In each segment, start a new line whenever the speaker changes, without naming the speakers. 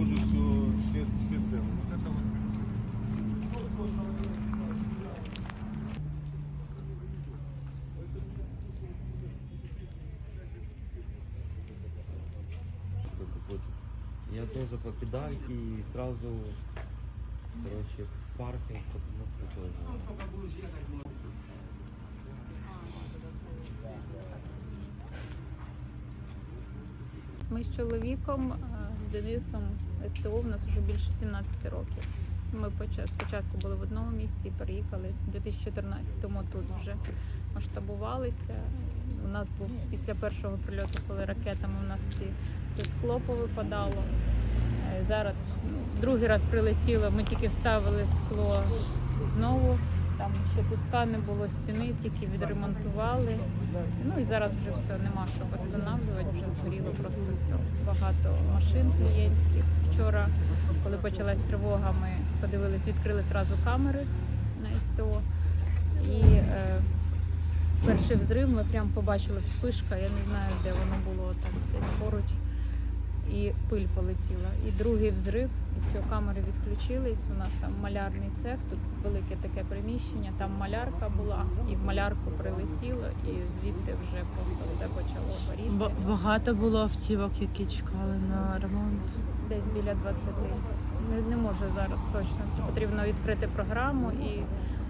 Тоже все, все, все целы. Вот это вот.
Я тоже по педальке и сразу, короче, в паркинг, потому что тоже.
Ми з чоловіком, е, Денисом, СТО в нас вже більше 17 років. Ми спочатку були в одному місці і переїхали в 2014-му тут вже масштабувалися. У нас був після першого прильоту, коли ракетами у нас всі, все скло повипадало. Е, Зараз ну, другий раз прилетіло, ми тільки вставили скло знову. Там ще куска не було стіни, тільки відремонтували. Ну і зараз вже все, нема що встановлювати, вже згоріло просто все. Багато машин клієнтських. Вчора, коли почалась тривога, ми подивились, відкрили зразу камери на СТО. І е, перший взрив ми прям побачили вспишка, я не знаю, де воно було там десь поруч. І пиль полетіла. І другий взрив, і все, камери відключились. У нас там малярний цех, тут велике таке приміщення, там малярка була, і в малярку прилетіло, і звідти вже просто все почало горіти.
Ба- Багато було автівок, які чекали на ремонт.
Десь біля 20. Не, не можу зараз точно. Це потрібно відкрити програму і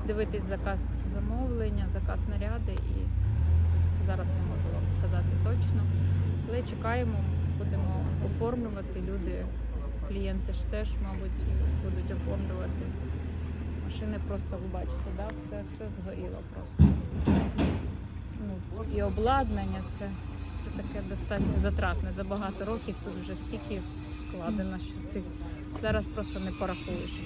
дивитись заказ замовлення, заказ наряди. І зараз не можу вам сказати точно. Але чекаємо, будемо оформлювати. Люди, клієнти ж теж, мабуть, будуть оформлювати. Машини просто ви бачите, да? все, все згоріло просто. Ну, і обладнання це, це таке достатньо затратне. За багато років тут вже стільки вкладено, що ти зараз просто не порахуєш.